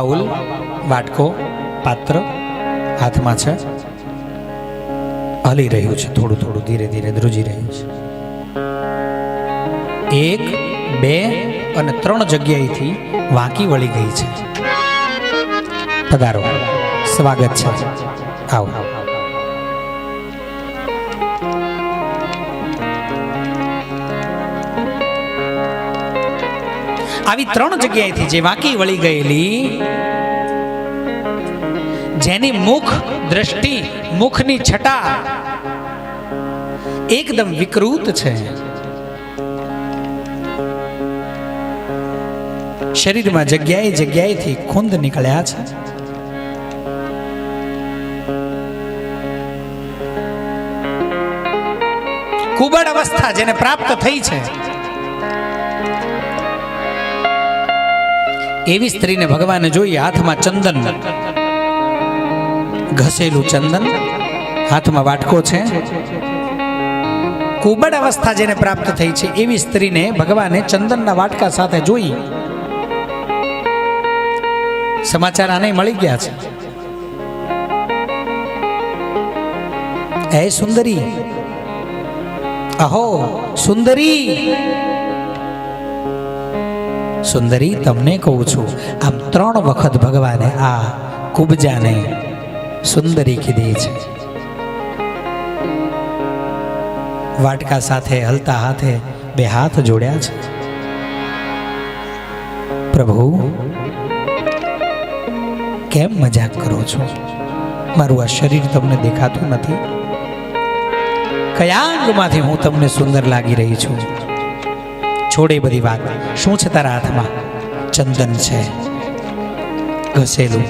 Bowl વાટકો પાત્ર હાથમાં છે. હલી રહ્યું છે, થોડું થોડું ધીરે ધીરે ધ્રુજી રહ્યું છે. એક, બે અને ત્રણ જગ્યાએથી વાંકી વળી ગઈ છે. પધારો. સ્વાગત છે. આવો આવી. ત્રણ જગ્યાએથી જે વાંકી વળી ગયેલી, જેની મુખ દ્રષ્ટિ, મુખની છટા એકદમ વિકૃત છે. શરીરમાં જગ્યાએ જગ્યાએથી ખૂંદ નીકળ્યા છે. કુબડ અવસ્થા જેને પ્રાપ્ત થઈ છે. એવી સ્ત્રીને ભગવાને જોઈ હાથમાં ચંદન. ઘસેલું ચંદન. હાથમાં વાટકો છે. કુબડ અવસ્થા જેને પ્રાપ્ત થઈ છે એવી સ્ત્રીને ભગવાને ચંદનના વાટકા સાથે જોઈ સમાચાર આને મળી ગયા છે. એ સુંદરી. અહો, સુંદરી. સુંદરી, તમને કહું છું, આમ ત્રણ વખત ભગવાને આ કુબજાને સુંદરી કીધી છે. વાટકા સાથે, હલતા હાથે બે હાથ જોડ્યા છે. પ્રભુ, કેમ મજાક કરો છો? મારું આ શરીર તમને દેખાતું નથી? કયા અંગમાંથી હું તમને સુંદર લાગી રહી છું? છોડે બધી વાત. શું છે તારા હાથમાં? ચંદન છે. ઘસેલું.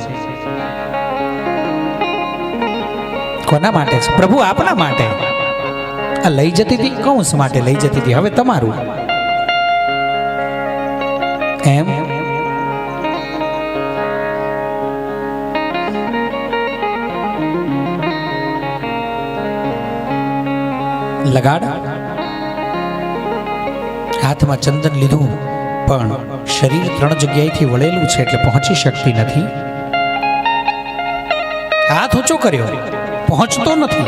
કોના માટે છે? પ્રભુ આપના માટે. આ લઈ જતી હતી? કૌંસ માટે લઈ જતી હતી? હવે તમારું. એમ? લગાડ. હાથમાં ચંદન લીધું, પણ શરીર ત્રણ જગ્યાએથી વળેલું છે એટલે પહોંચી શકતી નથી. હાથ ઊંચો કર્યો, પહોંચતો નથી.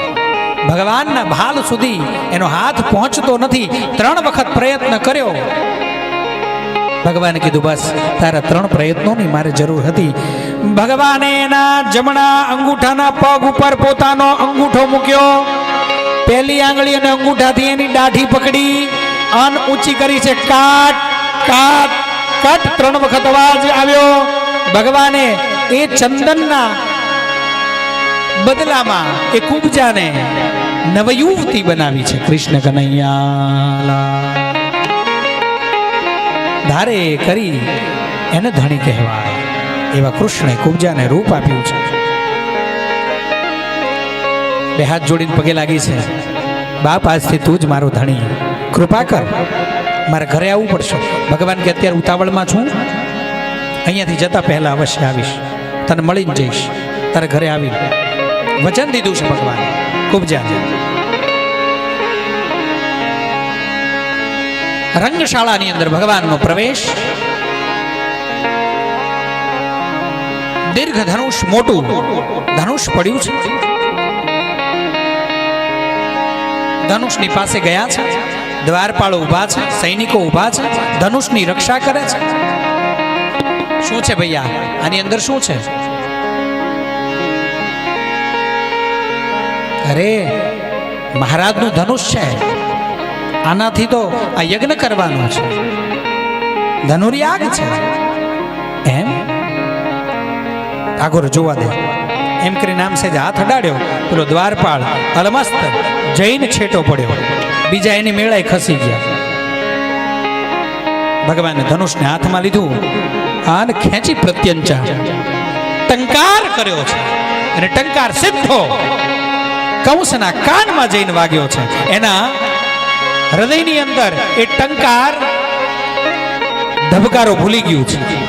ભગવાનના ભાલ સુધી એનો હાથ પહોંચતો નથી. ત્રણ વખત પ્રયત્ન કર્યો. ભગવાને કીધું, બસ, તારા ત્રણ પ્રયત્નોની મારે જરૂર હતી. ભગવાને એના જમણા અંગૂઠાના પગ ઉપર પોતાનો અંગૂઠો મૂક્યો. પહેલી આંગળી અને અંગૂઠાથી એની દાઢી પકડી. અન ઊંચી કરી છે. કાટ કાટ, કટ. ત્રણ વખત અવાજ આવ્યો. ભગવાને એ ચંદનના બદલામાં એ કુબજાને નવયુવતી બનાવી છે. કૃષ્ણ કનૈયાલા ધારે કરી એને ધણી કહેવાય. એવા કૃષ્ણે કુબજાને રૂપ આપ્યું છે. બે હાથ જોડીને પગે લાગી છે. બાપ, આજથી તું જ મારો ધણી. કૃપા કર, મારે ઘરે આવવું પડશે. ભગવાન કે અત્યારે ઉતાવળમાં છું. અહીંયાથી જતા પહેલાં અવશ્ય આવીશ. તને મળીને જઈશ. તારે ઘરે આવી વચન દીધું છે ભગવાન. કુબજા રંગશાળાની અંદર ભગવાનનો પ્રવેશ. દીર્ઘ ધનુષ મોટું. ધનુષ પડ્યું છે. ધનુષની પાસે ગયા છે. દ્વારપાળો ઊભા છે, સૈનિકો ઊભા છે, ધનુષની રક્ષા કરે છે. શું છે ભૈયા? આની અંદર શું છે? અરે, મહારાજનું ધનુષ છે. આનાથી તો આ યજ્ઞ કરવાનો છે. ધનુર્યાગ છે. એમ? ઠાકોર, જોવા દે. એમ કરીને આમ સેજ હાથ અડાડ્યો. પેલો દ્વારપાળ, અલમસ્ત જઈને છેટો પડ્યો. બીજા એની મેળાએ ખસી ગયા. ભગવાને ધનુષને હાથમાં લીધું. અને ખેંચી પ્રત્યંચા. ટંકાર કર્યો છે. અને ટંકાર સીધો કંસના કાનમાં જઈને વાગ્યો છે. એના હૃદયની અંદર એ ટંકાર ધબકારો ભૂલી ગયું છે.